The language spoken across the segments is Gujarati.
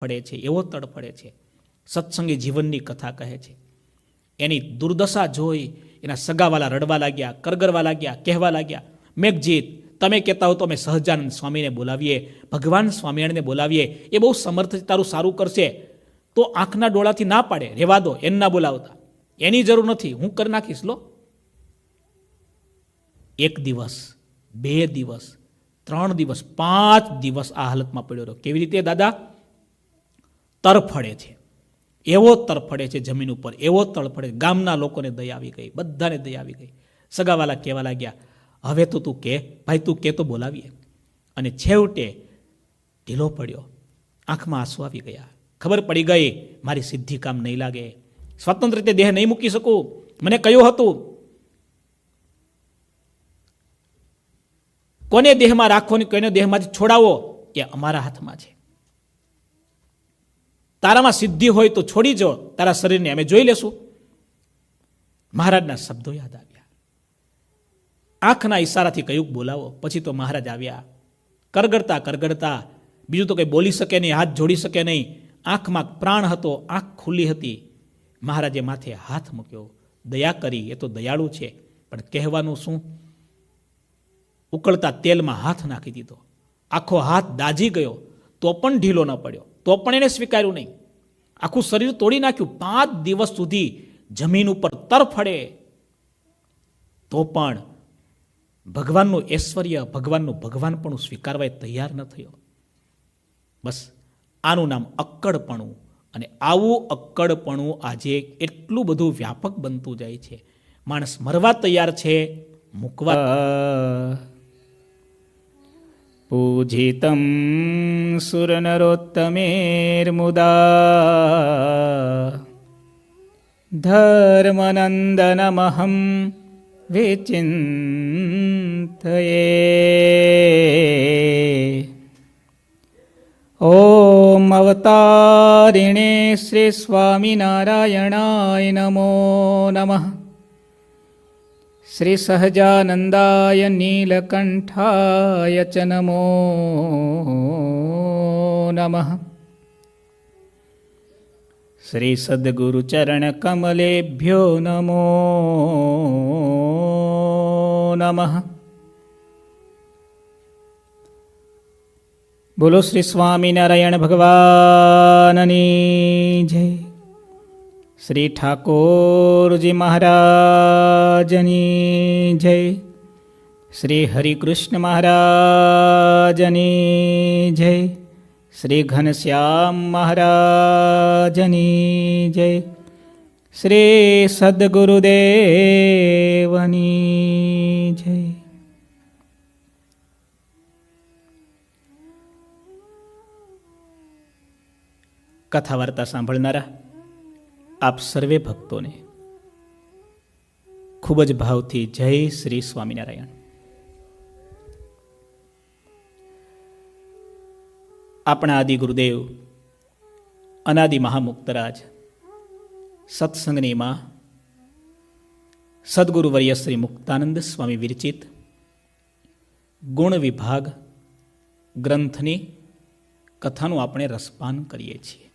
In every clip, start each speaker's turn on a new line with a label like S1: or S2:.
S1: પડે છે, એવો તડફડે છે. સત્સંગી જીવનની કથા કહે છે. એની દુર્દશા જોઈ એના સગાવાલા રડવા લાગ્યા, કરગરવા લાગ્યા, કહેવા લાગ્યા મેઘજીત તમે કહેતા હો તો અમે સહજાનંદ સ્વામીને બોલાવીએ, ભગવાન સ્વામિનારાયણને બોલાવીએ, એ બહુ સમર્થ તારું સારું કરશે. તો આંખના ડોળાથી ના પાડે, રેવા દો એને ના બોલાવતા. એની જરૂર નથી, હું કરી નાખીશ, લો. એક દિવસ, બે દિવસ, ત્રણ દિવસ, પાંચ દિવસ આ હાલતમાં પડ્યો રહ્યો. કેવી રીતે, દાદા? તરફડે છે. એવો તરફડે છે જમીન ઉપર, એવો તરફડે. ગામના લોકોને દયા આવી ગઈ, બધાને દયા આવી ગઈ. સગાવાલા કહેવા લાગ્યા હવે તો તું કે, ભાઈ તું કે તો બોલાવીએ. અને છેવટે ઢીલો પડ્યો. આંખમાં આંસુ આવી ગયા. ખબર પડી ગઈ, મારી સિદ્ધિ કામ નહીં લાગે. સ્વતંત્ર રીતે દેહ નહીં મૂકી શકું. મને કયું હતું? કોને દેહમાં રાખવો ને કોને દેહમાંથી છોડાવો? એ અમારા હાથમાં છે. તારામાં સિદ્ધિ હોય તો છોડી જો, તારા શરીરને અમે જોઈ લેશું. મહારાજના શબ્દો યાદ આવ્યા. આંખના ઈશારાથી કયું બોલાવો, પછી તો મહારાજ આવ્યા. કરગડતા કરગડતા, બીજું તો કંઈ બોલી શકે નહીં, હાથ જોડી શકે નહીં. આંખમાં પ્રાણ હતો, આંખ ખુલ્લી હતી. મહારાજે માથે હાથ મૂક્યો. દયા કરી, એ તો દયાળુ છે, પણ કહેવાનું શું? ઉકળતા તેલમાં હાથ નાખી દીધો. આખો હાથ દાજી ગયો, તો પણ ઢીલો ન પડ્યો. તો પણ એને સ્વીકાર્યું નહીં. આખું શરીર તોડી નાખ્યું. પાંચ દિવસ સુધી જમીન ઉપર તરફડે. તો પણ ભગવાનનું ઐશ્વર્ય, ભગવાનનું ભગવાન પણ સ્વીકારવા તૈયાર ન થયો. બસ આનું નામ અક્કડપણું. અને આવું અક્કડપણું આજે એટલું બધું વ્યાપક બનતું જાય છે. માણસ મરવા તૈયાર છે, મૂકવા
S2: पूजितं सुरनरोत्तमेर्मुदा। धर्मनन्दनमहं विचिन्तये। ॐ अवतारिणे श्रीस्वामिनारायणाय नमो नमः श्रीसहजानन्दाय नीलकण्ठाय च नमो नमः श्रीसद्गुरुचरणकमलेभ्यो नमो नमः બોલો શ્રી સ્વામિનારાયણ ભગવાનની જય શ્રી ઠાકોરજી મહારાજની જય. શ્રી હરિકૃષ્ણ મહારાજની જય. શ્રી ઘનશ્યામ મહારાજની જય. શ્રી સદગુરુદેવની જય.
S1: કથા વાર્તા સાંભળનારા આપ સર્વે ભક્તોને ખૂબ જ ભાવથી જય શ્રી સ્વામિનારાયણ. આપણા આદિ ગુરુદેવ, અનાદિ મહામુક્તરાજ, સત્સંગની માં સદગુરુવર્ય શ્રી મુક્તાનંદ સ્વામી વિરચિત, ગુણ વિભાગ, ગ્રંથની કથાનું આપણે રસપાન કરીએ છીએ.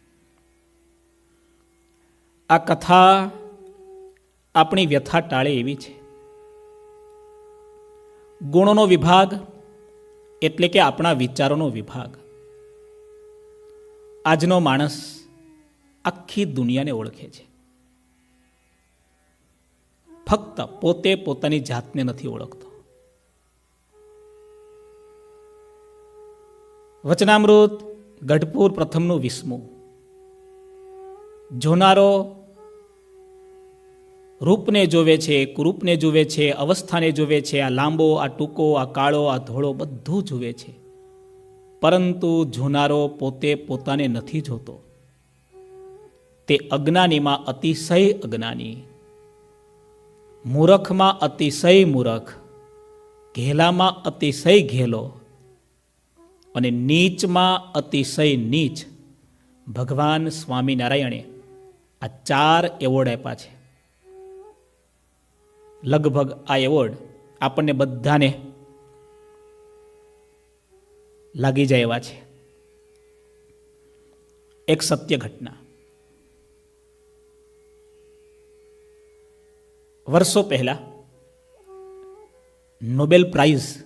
S1: આ કથા આપણી વ્યથા ટાળે એવી છે. ગુણોનો વિભાગ એટલે કે આપણા વિચારોનો વિભાગ. આજનો માણસ આખી દુનિયાને ઓળખે છે. ફક્ત પોતે પોતાની જાતને નથી ઓળખતો. વચનામૃત ગઢપુર પ્રથમનું વિસ્મું જોનારો રૂપને જોવે છે, કુરૂપને જુએ છે, અવસ્થાને જુએ છે, આ લાંબો, આ ટૂંકો, આ કાળો, આ ધોળો બધું જુએ છે. પરંતુ જોનારો પોતે પોતાને નથી જોતો. તે અજ્ઞાનીમાં અતિશય અજ્ઞાની. મૂરખમાં અતિશય મૂરખ. ઘેલામાં અતિશય ઘેલો. અને નીચમાં અતિશય નીચ. ભગવાન સ્વામિનારાયણે આ ચાર એવોર્ડ આપ્યા છે. લગભગ આ એવોર્ડ આપણને બધાને લાગી જાય એવા છે. એક સત્ય ઘટના. વર્ષો પહેલા નોબેલ પ્રાઇઝ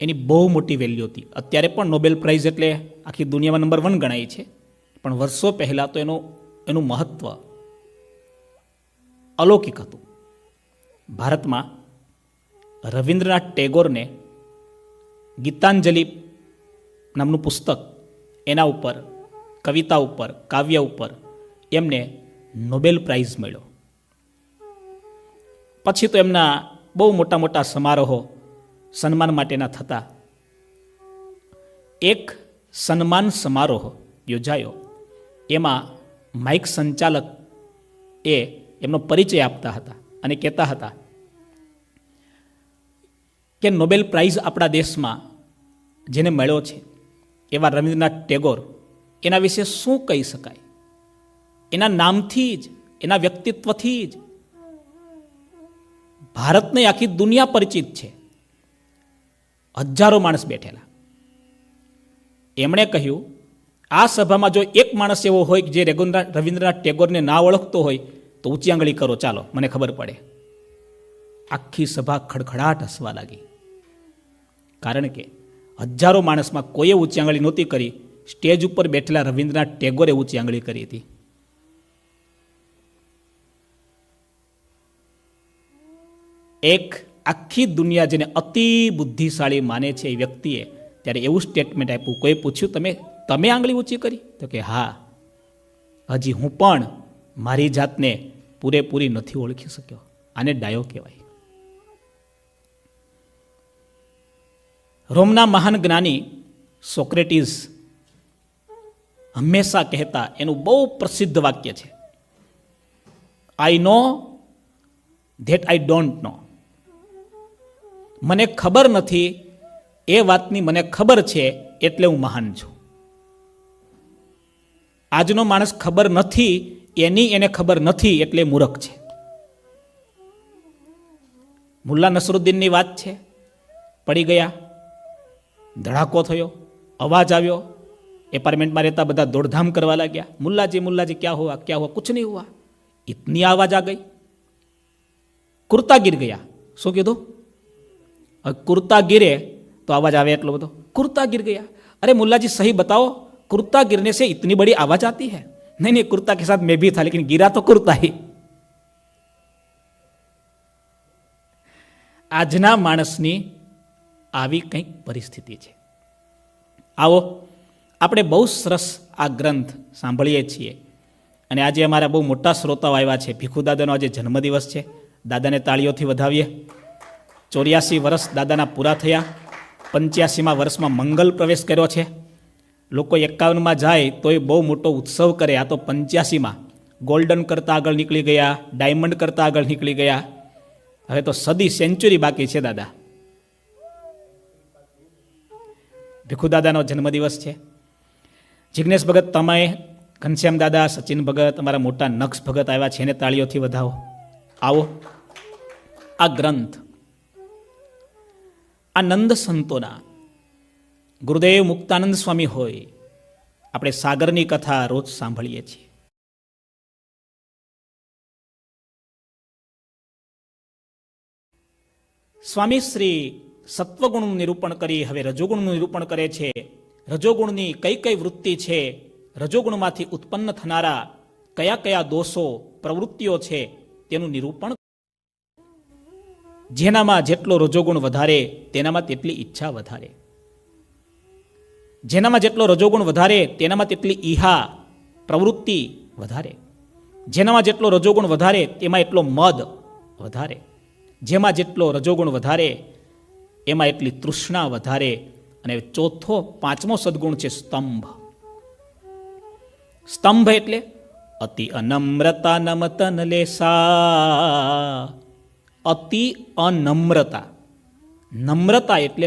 S1: એની બહુ મોટી વેલ્યુ હતી. અત્યારે પણ નોબેલ પ્રાઇઝ એટલે આખી દુનિયામાં નંબર વન ગણાય છે. પણ વર્ષો પહેલાં તો એનું એનું મહત્ત્વ અલૌકિક હતું ભારતમાં રવિન્દ્રનાથ ટેગોરને ગીતાંજલિ નામનું પુસ્તક એના ઉપર, કવિતા ઉપર, કાવ્ય ઉપર એમને નોબેલ પ્રાઇઝ મળ્યો. પછી તો એમના બહુ મોટા મોટા સમારોહો સન્માન માટેના થતા. એક સન્માન સમારોહ યોજાયો. એમાં માઇક સંચાલક એ એમનો પરિચય આપતા હતા અને કહેતા હતા કે નોબેલ પ્રાઇઝ આપણા દેશમાં જેને મળ્યો છે, એવા રવિન્દ્રનાથ ટેગોર, એના વિશે શું કહી શકાય? એના નામથી જ, એના વ્યક્તિત્વથી જ ભારતને આખી દુનિયા પરિચિત છે. હજારો માણસ બેઠેલા. એમણે કહ્યું આ સભામાં જો એક માણસ એવો હોય જે રવિન્દ્રનાથ રવિન્દ્રનાથ ટેગોરને ના ઓળખતો હોય, તો ઊંચી આંગળી કરો, ચાલો, મને ખબર પડે. આખી સભા ખડખડાટ હસવા લાગી. કારણ કે હજારો માણસમાં કોઈએ ઊંચી આંગળી નહોતી કરી, સ્ટેજ ઉપર બેઠેલા રવિન્દ્રનાથ ટેગોરે ઊંચી આંગળી કરી હતી. એક આખી દુનિયા જેને અતિ બુદ્ધિશાળી માને છે એ વ્યક્તિએ ત્યારે એવું સ્ટેટમેન્ટ આપ્યું, કોઈ પૂછ્યું તમે તમે આંગળી ઊંચી કરી? તો કે, હા, હજી હું પણ મારી જાતને પૂરેપૂરી નથી ઓળખી શક્યો. આને ડાયો કહેવાય. રોમના મહાન જ્ઞાની સોક્રેટીસ હંમેશા કહેતા એનું બહુ પ્રસિદ્ધ વાક્ય છે આઈ know that I don't know મને ખબર નથી, એ વાતની મને ખબર છે એટલે હું મહાન છું. આજનો માણસ ખબર નથી, એની એને ખબર નથી એટલે મૂરખ છે. મુલ્લા નસરુદ્દીનની વાત છે. પડી ગયા, ધડાકો થયો, અવાજ આવ્યો, એપાર્ટમેન્ટમાં રહેતા બધા દોડધામ કરવા લાગ્યા. મુલ્લાજી મુલ્લાજી, ક્યાં હોવા ક્યાં હોવા? કુછ નહીં હોવા. ઇતની આવાજ આ ગઈ. કુર્તા ગીર ગયા. શું કીધું? કુર્તા ગીરે તો અવાજ આવે એટલો બધો. કુર્તા ગીર ગયા. અરે મુલ્લાજી, સહી બતાવો. कुर्ता गिरने से इतनी बड़ी आवाज आती है नहीं नहीं कुर्ता के साथ मैं भी था लेकिन गिरा तो कुर्ता ही આજના માણસની આવી કંઈક પરિસ્થિતિ છે આવો આપણે બહુ સરસ આ ગ્રંથ સાંભળીએ છીએ અને આજે અમારા બહુ મોટા શ્રોતાઓ આવ્યા છે ભીખુ દાદાનો આજે જન્મદિવસ છે દાદાને તાળીઓથી વધાવીએ ચોર્યાસી વર્ષ દાદાના પૂરા થયા પંચ્યાસીમાં વર્ષમાં મંગલ પ્રવેશ કર્યો છે લોકો એકાવનમાં જાય તોય બહુ મોટો ઉત્સવ કરે. આ તો પંચ્યાસીમાં. ગોલ્ડન કરતાં આગળ નીકળી ગયા ડાયમંડ કરતાં આગળ નીકળી ગયા. હવે તો સદી સેન્ચુરી બાકી છે દાદા. ભીખુ દાદાનો જન્મદિવસ છે. જિજ્ઞેશ ભગત તમે ઘનશ્યામ દાદા, સચિન ભગત, અમારા મોટા નક્ષ ભગત આવ્યા છે એને તાળીઓથી વધાવો. આવો. આ ગ્રંથ. આ નંદ સંતોના ગુરુદેવ મુક્તાનંદ સ્વામી હોય, આપણે સાગરની કથા રોજ સાંભળીએ છીએ. સ્વામી શ્રી સત્વગુણનું નિરૂપણ કરી હવે રજોગુણનું નિરૂપણ કરે છે. રજોગુણની કઈ કઈ વૃત્તિ છે, રજોગુણમાંથી ઉત્પન્ન થનારા કયા કયા દોષો, પ્રવૃત્તિઓ છે, તેનું નિરૂપણ જેનામાં જેટલો રજોગુણ વધારે, તેનામાં તેટલી ઈચ્છા વધારે. જેનામાં જેટલો રજોગુણ વધારે, તેનામાં તેટલી ઈહા, પ્રવૃત્તિ વધારે. જેનામાં જેટલો રજોગુણ વધારે, તેમાં એટલો મદ વધારે. જેમાં જેટલો રજોગુણ વધારે, એમાં એટલી તૃષ્ણા વધારે. અને ચોથો, પાંચમો સદગુણ છે સ્તંભ. સ્તંભ એટલે અતિ અનમ્રતા નમતન લેસા. અતિ અનમ્રતા. નમ્રતા એટલે